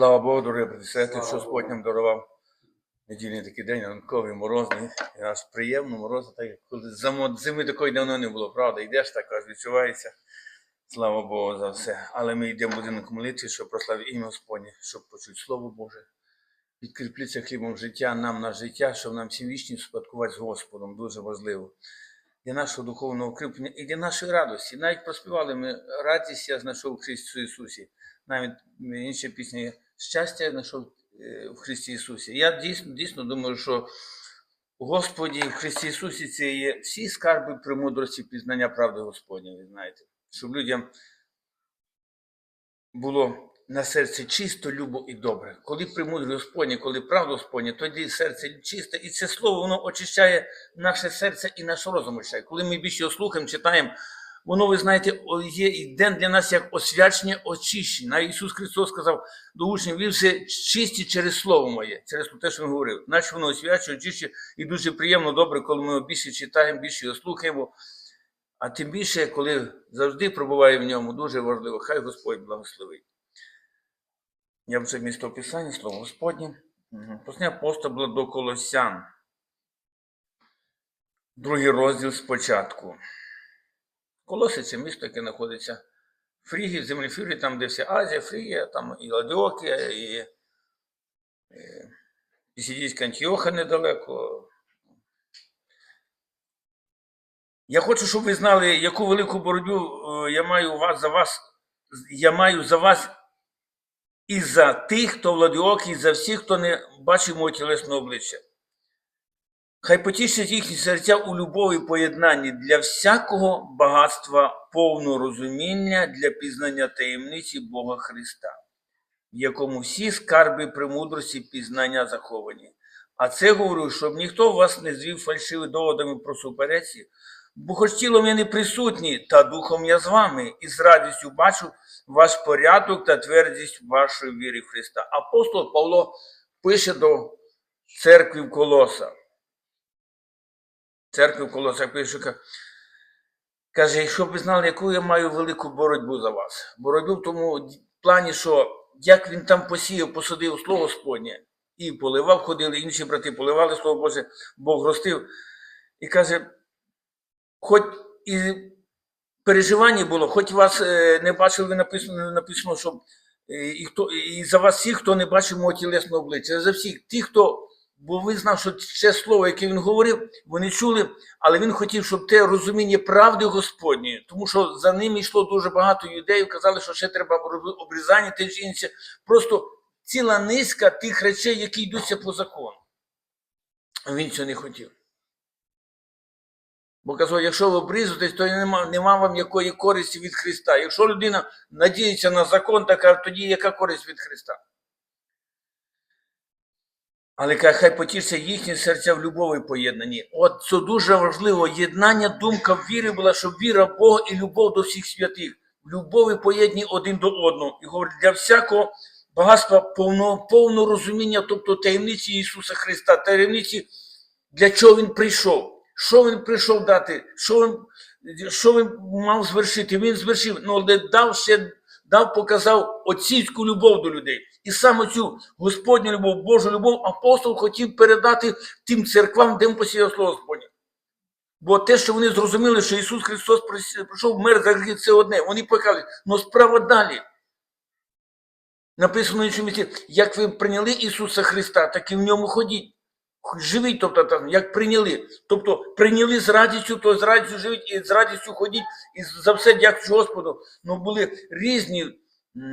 Слава Богу, дорогі брати, що Господь нам дарував недільний такий день, ранковий, морозний. І аж приємно, морозно, так як коли зими такої давно не було, правда? Йдеш так, аж відчувається. Слава Богу за все. Але ми йдемо в будинок молитви, щоб прославити ім'я Господнє, щоб почути Слово Боже. Підкріпліться хлібом життя нам на життя, щоб нам всі вічні спадкувати з Господом. Дуже важливо. Для нашого духовного укріплення і для нашої радості. Навіть проспівали ми радість, я знайшов в Христі Ісусі. Навіть інша пісня щастя знайшов е, в Христі Ісусі. Я дійсно, дійсно думаю, що у Господі в Христі Ісусі це є всі скарби премудрості пізнання правди Господня, ви знаєте. Щоб людям було на серці чисто, любо і добре. Коли премудрий Господнє, коли правда Господня, тоді серце чисте, і це слово воно очищає наше серце і наш розум очищає. Коли ми більше його слухаємо, читаємо, воно, ви знаєте, є і день для нас як освячення, очищення. Ісус Христос сказав до учнів, ви все чисті через Слово моє, через те, що Він говорив. Наче воно освячує, очищує, і дуже приємно, добре, коли ми більше читаємо, більше його слухаємо. А тим більше, коли завжди пробуває в ньому, дуже важливо, хай Господь благословить. Я вже місто Писання, слово Господнє. Мгм. Послання апостола до Колосян. Другий розділ спочатку. Колоси це місто, яке знаходиться в Фрігі, землі там, де вся Азія, Фрігія, там і Ладіокія, і, Пісідійська Антіоха недалеко. Я хочу, щоб ви знали, яку велику боротьбу е, я маю у вас за вас. Я маю за вас і за тих, хто в Ладіокі, і за всіх, хто не бачив мого тілесного обличчя. Хай потішить їхні серця у любові поєднанні для всякого багатства, повного розуміння для пізнання таємниці Бога Христа, в якому всі скарби премудрості пізнання заховані. А це говорю, щоб ніхто вас не звів фальшивими доводами про супереці, бо хоч тілом я не присутній, та духом я з вами, і з радістю бачу ваш порядок та твердість вашої віри в Христа. Апостол Павло пише до церкви в Колоса. Церкви в Колосах пише, ка- каже, щоб ви знали, яку я маю велику боротьбу за вас. Боротьбу в тому плані, що як він там посіяв, посадив слово Господнє і поливав, ходили, інші брати поливали слово Боже, Бог ростив. І каже, хоч і переживання було, хоч вас е, не бачили, написано, написано, що е, і, хто, і за вас всіх, хто не бачив мого тілесного обличчя, за всіх тих, хто, бо ви знав, що це слово, яке він говорив, вони чули, але він хотів, щоб те розуміння правди Господньої, тому що за ним йшло дуже багато юдеїв, казали, що ще треба обрізання те чи інше. Просто ціла низка тих речей, які йдуться по закону. Він цього не хотів. Бо казав, якщо ви обрізуєтесь, то нема, нема вам якої користі від Христа. Якщо людина надіється на закон, така, тоді яка користь від Христа? Але каже, хай потішся їхні серця в любові поєднані. От це дуже важливо. Єднання, думка в вірі була, щоб віра в Бога і любов до всіх святих. Любові поєдні один до одного. І говорить, для всякого багатства повного, повного розуміння, тобто таємниці Ісуса Христа, таємниці, для чого Він прийшов. Що він прийшов дати? Що він, що він мав звершити? Він звершив, ну, але дав ще дав, показав отцівську любов до людей. І саме цю Господню любов, Божу любов апостол хотів передати тим церквам, де він посіяв слово Господнє. Бо те, що вони зрозуміли, що Ісус Христос прийш- прийшов мир за гріх, це одне. Вони показують, але справа далі. Написано в іншому місці, як ви прийняли Ісуса Христа, так і в ньому ходіть. Живіть, тобто там, як прийняли. Тобто прийняли з радістю, то з радістю живіть і з радістю ходіть, і за все дякую Господу. Ну були різні,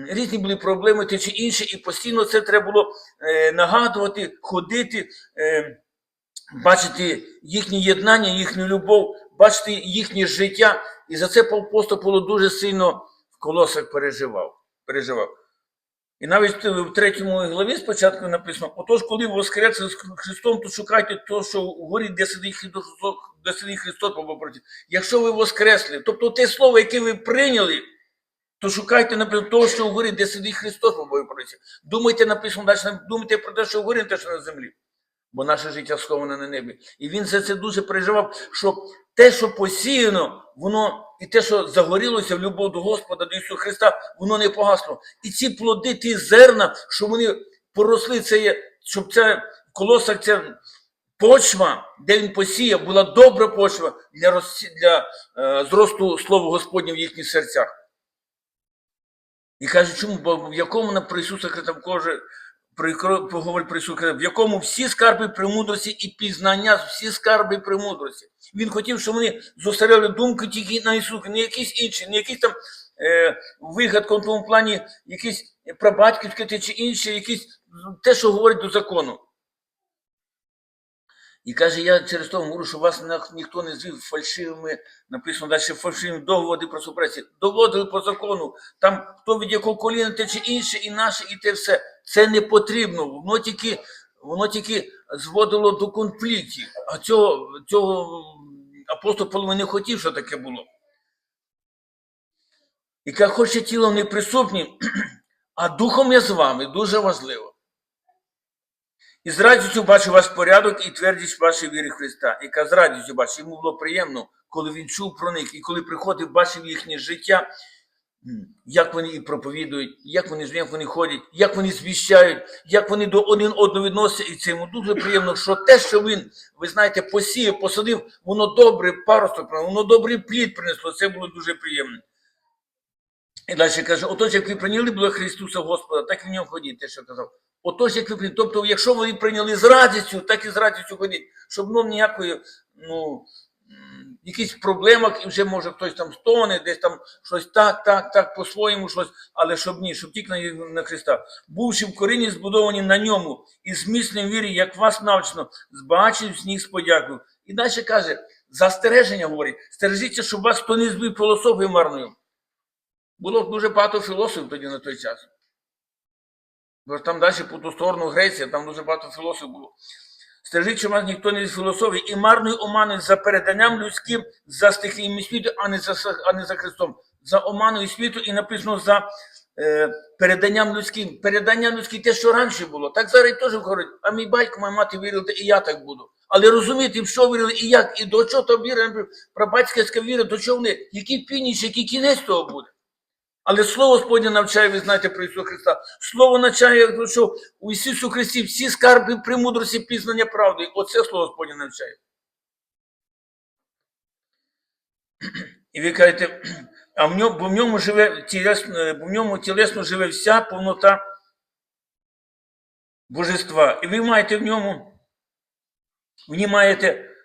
різні були проблеми ті чи інші, і постійно це треба було е, нагадувати, ходити, е, бачити їхнє єднання, їхню любов, бачити їхнє життя. І за це апостол Павло дуже сильно в колосах переживав. переживав. І навіть в третьому главі спочатку написано: отож, коли воскресли з Христом, то шукайте то, що вгорі, де сидить Христос, де сидить Христос. Якщо ви воскресли, тобто те слово, яке ви прийняли, то шукайте наприклад, того, що вгорі, де сидить Христос по проти. Думайте, написано далі, думайте про те, що вгорі, те, що на землі. бо наше життя сховане на небі. І він за це дуже переживав, що те, що посіяно, воно і те, що загорілося в любов до Господа, до Ісуса Христа, воно не погасло. І ці плоди, ті зерна, що вони поросли, це є, щоб це в це почва, де він посіяв, була добра почва для, для е, зросту Слова Господня в їхніх серцях. І каже, чому? Бо в якому на про Ісуса Христа каже, поговорить про Ісуса в якому всі скарби премудрості і пізнання, всі скарби премудрості. Він хотів, щоб вони зосередили думки тільки на Ісуса, не якісь інші, не якісь там е, вигадку в тому плані, якісь прабатьківські чи інші, якісь те, що говорить до закону. І каже, я через то говорю, що вас ніхто не звів фальшивими, написано далі фальшивими договори про супресі. Доводили по закону, там хто від якого коліна те чи інше, і наше, і те все. Це не потрібно. Воно тільки, воно тільки зводило до конфліктів. А цього, цього апостол Павло не хотів, що таке було. І каже, хоче тілом не присутні, а духом я з вами дуже важливо. І з радістю бачу ваш порядок і твердість вашої віри Христа. І з радістю бачу, йому було приємно, коли він чув про них, і коли приходив, бачив їхнє життя, як вони і проповідують, як вони як вони ходять, як вони звіщають, як вони до один одного відносяться. І це йому дуже приємно, що те, що він, ви знаєте, посіяв, посадив, воно добре паросток, воно добрий плід принесло. Це було дуже приємно. І далі каже: отож, як ви прийняли було Христуса Господа, так і в ньому ходіть, те, що казав. Отож, як ви прийняли. Тобто, якщо ви прийняли з радістю, так і з радістю ходіть, щоб ну ніякої, ну, якісь проблемах, і вже може хтось там стоне, десь там щось так, так, так, по-своєму щось, але щоб ні, щоб тільки на, на Христа. Бувши в корінні збудовані на ньому, і зміцним вірі, як вас навчено, збагачив сніг з подякою. І далі каже, застереження говорить, стережіться, щоб вас хто не збив філософією марною. Було дуже багато філософів тоді на той час. Бо там далі по ту сторону Греція, там дуже багато філософів було. Стережіть, що вас ніхто не з філософії і марною оманою за переданням людським, за стихійним світу, а не за, а не за Христом. За оманою світу і написано за е, переданням людським. Передання людське те, що раніше було. Так зараз теж говорять, а мій батько, моя мати вірили, і я так буду. Але розумієте, в що вірили і як, і до чого то віра, прабатська віра, до чого вони, який пініч, який кінець того буде. Але Слово Господнє навчає, ви знаєте про Ісуса Христа. Слово навчає, що у Ісусу Христі всі скарби премудрості пізнання правди. Оце Слово Господнє навчає. І ви кажете, а в ньому, бо в ньому живе тілесно, бо в ньому тілесно живе вся повнота божества. І ви маєте в ньому, в ній маєте,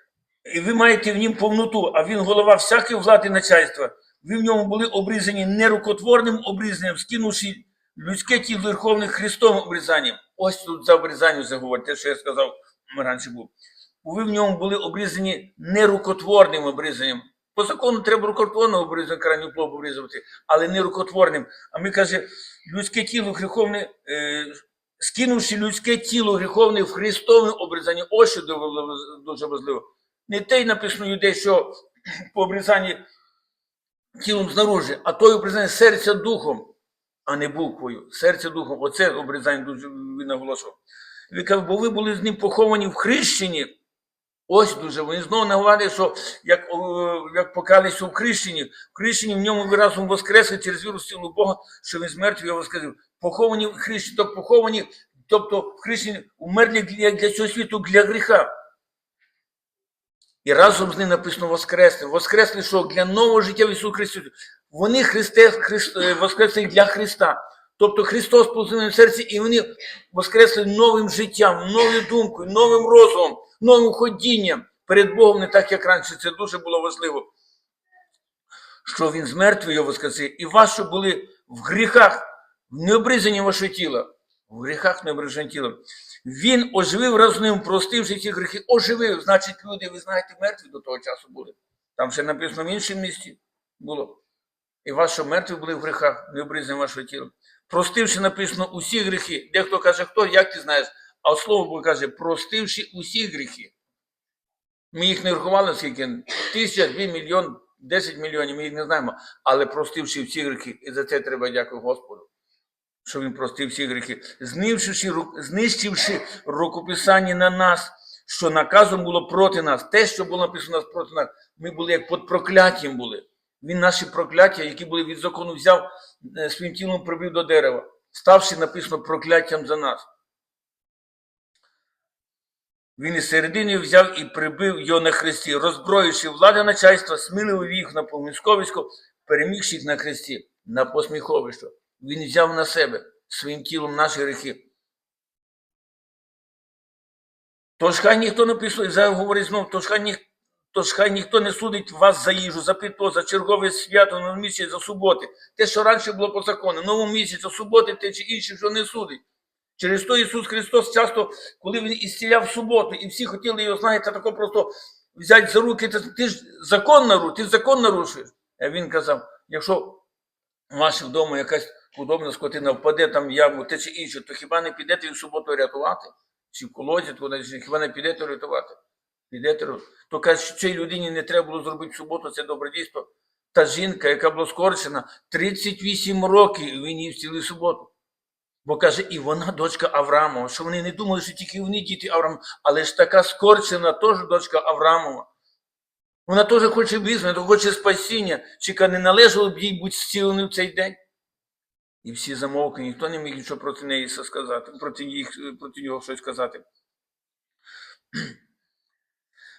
і ви маєте в нім повноту, а він голова всякої влади начальства. Ви в ньому були обрізані нерукотворним обрізанням, скинувши людське тіло Верховним Христовим обрізанням. Ось тут за обрізання вже говорить, те, що я сказав раніше був. Ви в ньому були обрізані нерукотворним обрізанням. По закону треба рукотворне обрізання, крайню плов обрізувати, але не рукотворним. А ми каже, людське тіло гріховне, е, скинувши людське тіло гріховне в Христове обрізання. Ось що дуже важливо. Не те й написано людей, що по обрізанні тілом знаружи, а той обрізання серця духом, а не буквою. Серця духом. Оце обрізання дуже він наголошував. Він каже, бо ви були з ним поховані в хрещенні. Ось дуже. Він знову нагадує, що як, як покалися в хрещенні, в хрещенні в ньому ви разом воскресли через віру силу Бога, що він з мертвих його воскресив. Поховані в хрещенні, тобто поховані, тобто в хрещенні умерли для, для цього світу, для гріха. І разом з ним написано Воскресли. Воскресли, що для нового життя в Ісусу Христу. Вони Христе, Христ, е, воскресли для Христа. Тобто Христос позивний серці, і вони воскресли новим життям, новою думкою, новим розумом, новим ходінням перед Богом, не так, як раніше. Це дуже було важливо. Що Він з мертвих його воскресив, і вас, що були в гріхах, в необрізанні ваше тіло, в гріхах необрізані тіло. Він оживив разом простивши ці гріхи, оживив. Значить, люди, ви знаєте, мертві до того часу були. Там ще написано в іншому місці було. І вас, мертві були в гріхах, не обрізані ваше тіло. Простивши написано усі гріхи. Дехто каже, хто, як ти знаєш? А слово Боже каже, простивши усі гріхи. Ми їх не рахували, скільки тисяча, дві мільйон, десять мільйонів, ми їх не знаємо. Але простивши всі гріхи, і за це треба дякувати Господу. Що він простив всі гріхи, знищивши, знищивши рукописання на нас, що наказом було проти нас, те, що було написано проти нас, ми були як під прокляттям були. Він наші прокляття, які були від закону, взяв е, своїм тілом прибив до дерева, ставши написано прокляттям за нас. Він із середини взяв і прибив його на хресті, роззброївши влади начальства, сміливо їх на помісковисько, перемігши їх на хресті, на посміховище. Він взяв на себе своїм тілом наші гріхи. Тож хай ніхто не зараз говорить знов, тож хай, ніх, тож хай ніхто не судить вас за їжу, за питво, за чергове свято, на місяць, за суботи. Те, що раніше було по закону, новому місяці, суботи, те чи інше, що не судить. Через то Ісус Христос часто, коли Він ісціляв суботу, і всі хотіли його, знаєте, тако просто взяти за руки, ти, ж закон нарушив, ти закон нарушуєш. А він казав, якщо у вас вдома якась худобна скотина впаде там в яму, те чи інше, то хіба не підете в суботу рятувати? Чи в колодязь, туди, хіба не підете рятувати? Підете. То каже, що цій людині не треба було зробити в суботу, це добре дійство. Та жінка, яка була скорчена, 38 років він її в цілу суботу. Бо каже, і вона дочка Авраамова, що вони не думали, що тільки вони діти Авраама, але ж така скорчена теж дочка Авраамова. Вона теж хоче визнати, хоче спасіння, чи не належало б їй бути зціленою в цей день. І всі замовкли, ніхто не міг нічого проти неї сказати, проти, їх, проти нього щось сказати.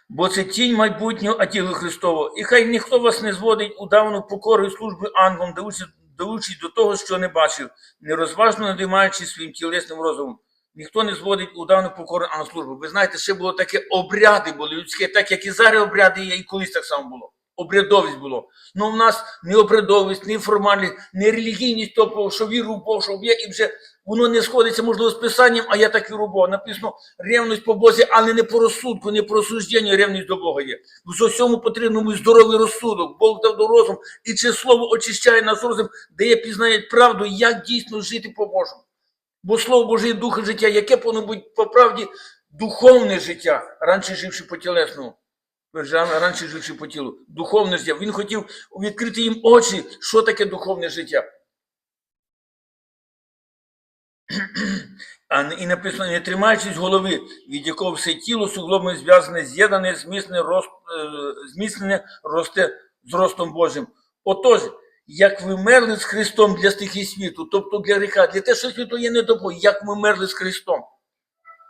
Бо це тінь майбутнього, а тіло Христового. І хай ніхто вас не зводить у давну покору і служби ангелам, даючи, даючи до того, що не бачив, нерозважно надимаючи своїм тілесним розумом. Ніхто не зводить у давну покору а службу. Ви знаєте, ще було таке обряди були людські, так як і зараз обряди є, і колись так само було. Обрядовість було. Ну в нас не обрядовість, не формальність, не релігійність, тобто, що віру в Бога, що є, і вже воно не сходиться, можливо, з писанням, а я так віру в Бога. Написано ревність по Бозі, але не по розсудку, не по розсужденню, ревність до Бога є. В усьому потрібному здоровий розсудок, Бог дав до розум, і чи слово очищає нас розум, дає пізнає правду, як дійсно жити по Божому. Бо Слово Боже є дух життя, яке повинно бути по правді духовне життя, раніше живши по тілесному. Раніше живши по тілу. Духовне життя. Він хотів відкрити їм очі, що таке духовне життя. А і написано, не тримаючись голови, від якого все тіло суглобно зв'язане, з'єднане, зміцнене, рост, е, зміцнене росте з ростом Божим. Отож, як ви мерли з Христом для стихій світу, тобто для гріха, для те, що світу є не до як ми мерли з Христом.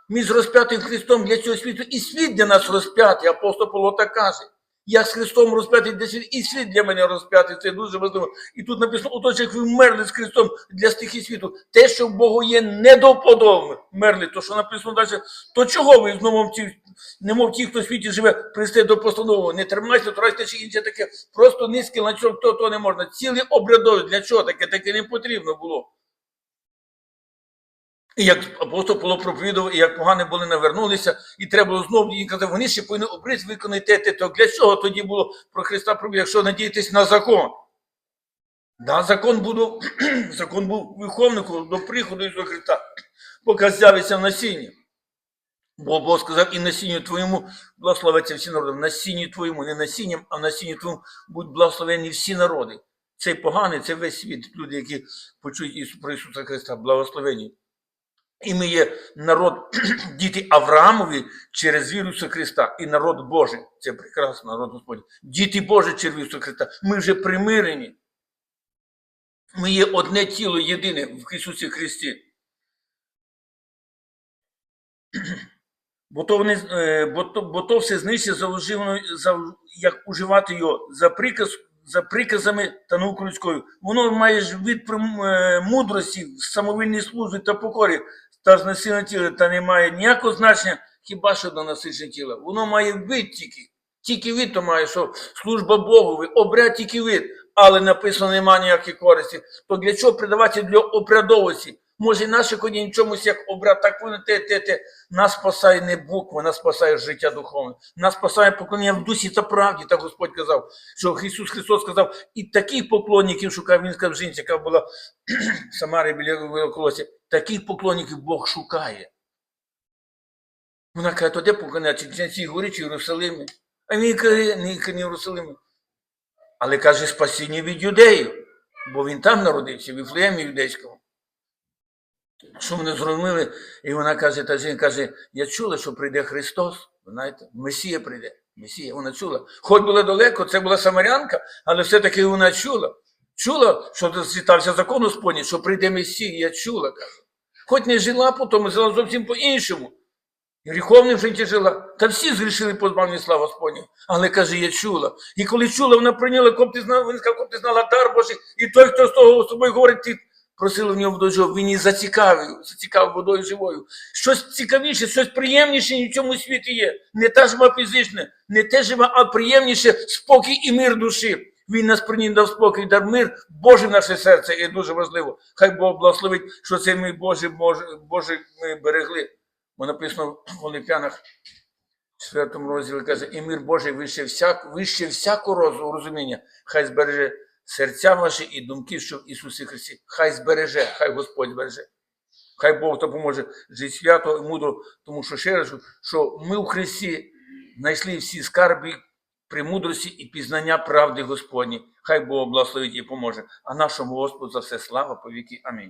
З розп'ятим Христом для цього світу, і світ для нас розп'ятий, апостол Павло так каже. Я з Христом розп'ятий для світу, і світ для мене розп'ятий. Це дуже важливо. І тут написано, отож, як ви вмерли з Христом для стихій світу, те, що в Богу є недоподобне, мерли, то що написано далі, то чого ви знову ті, немов ті, хто в світі живе, присте до постанови, не тримайся, трайте чи інше таке, просто низький ланцюг, то, то не можна. Цілий обрядові, для чого таке? Таке не потрібно було. І як апостол Павло проповідував, і як погане були навернулися, і треба було знову їм казати, вони ще повинні обріз виконати те, то для чого тоді було про Христа проповідь, якщо надіятись на закон? Да, закон був, закон був виховником до приходу Ісуса Христа, поки з'явиться в насінні. Бо Бог сказав, і насінню твоєму благословиться всі народи. В насінні твоєму, не насінням, а в насінні твоєму будуть благословені всі народи. Цей поганий, це весь світ, люди, які почують про Ісуса Христа, благословені. І ми є народ, діти Авраамові через віру Ісуса Христа і народ Божий. Це прекрасно, народ Господній. Діти Божі через віру Ісуса Христа. Ми вже примирені. Ми є одне тіло єдине в Ісусі Христі. Бо то, вони, е, бо, то, бо то все знищить як уживати його за, приказ, за приказами та наукою. Воно має ж від е, мудрості, самовільній службі та покорі та знесилення тіла, та не має ніякого значення хіба що до насичення тіла. Воно має вид тільки. Тільки вид то має, що служба Богові, обряд тільки вид, але написано немає ніякої користі. То для чого придавати для обрядовості? Може, і наше в чомусь як обряд, так воно те, те, те. Нас спасає не буква, нас спасає життя духовне. Нас спасає поклоніння в дусі та правді, так Господь казав, що Ісус Христос сказав, і таких поклонників шукав, він сказав жінці, яка була в Самарі біля колосі, таких поклонників Бог шукає. Вона каже, то де поклоняться? Чи на цій горі, чи в Єрусалимі? А він каже, не в Єрусалимі. Але каже, спасіння від юдеїв, бо він там народився, в Іфлеємі юдейському. Що вони зробили, і вона каже, та жінка каже, я чула, що прийде Христос, знаєте, Месія прийде. Месія, вона чула. Хоч було далеко, це була самарянка, але все-таки вона чула. Чула, що звітався закон Господній, що прийде Месія, я чула, каже. Хоч не жила потім, жила зовсім по-іншому. Гріховним житті жила. Та всі згрішили позбавлені слава Господні. Але каже, я чула. І коли чула, вона прийняла, коли ти знала, він сказав, коли ти знала дар Божий, і той, хто з того з тобою говорить, ти просила в нього водою живою, він її зацікавив, зацікавив водою живою. Щось цікавіше, щось приємніше ніж в цьому світі є. Не та жива фізична, не те жива, а приємніше спокій і мир душі. Він нас приніс дав спокій, дав мир, Боже в наше серце, і дуже важливо. Хай Бог благословить, що це ми Боже, Боже, Боже ми берегли. Бо написано в Олімпіанах, в 4 розділі каже, і мир Божий вище, всяк, вище всякого розуміння. Хай збереже серця ваші і думки, що в Ісусі Христі. Хай збереже, хай Господь збереже. Хай Бог допоможе жити свято і мудро, тому що ще раз, що ми у Христі знайшли всі скарби премудрості і пізнання правди Господні. Хай Бог благословить і поможе. А нашому Господу за все слава повіки. Амінь.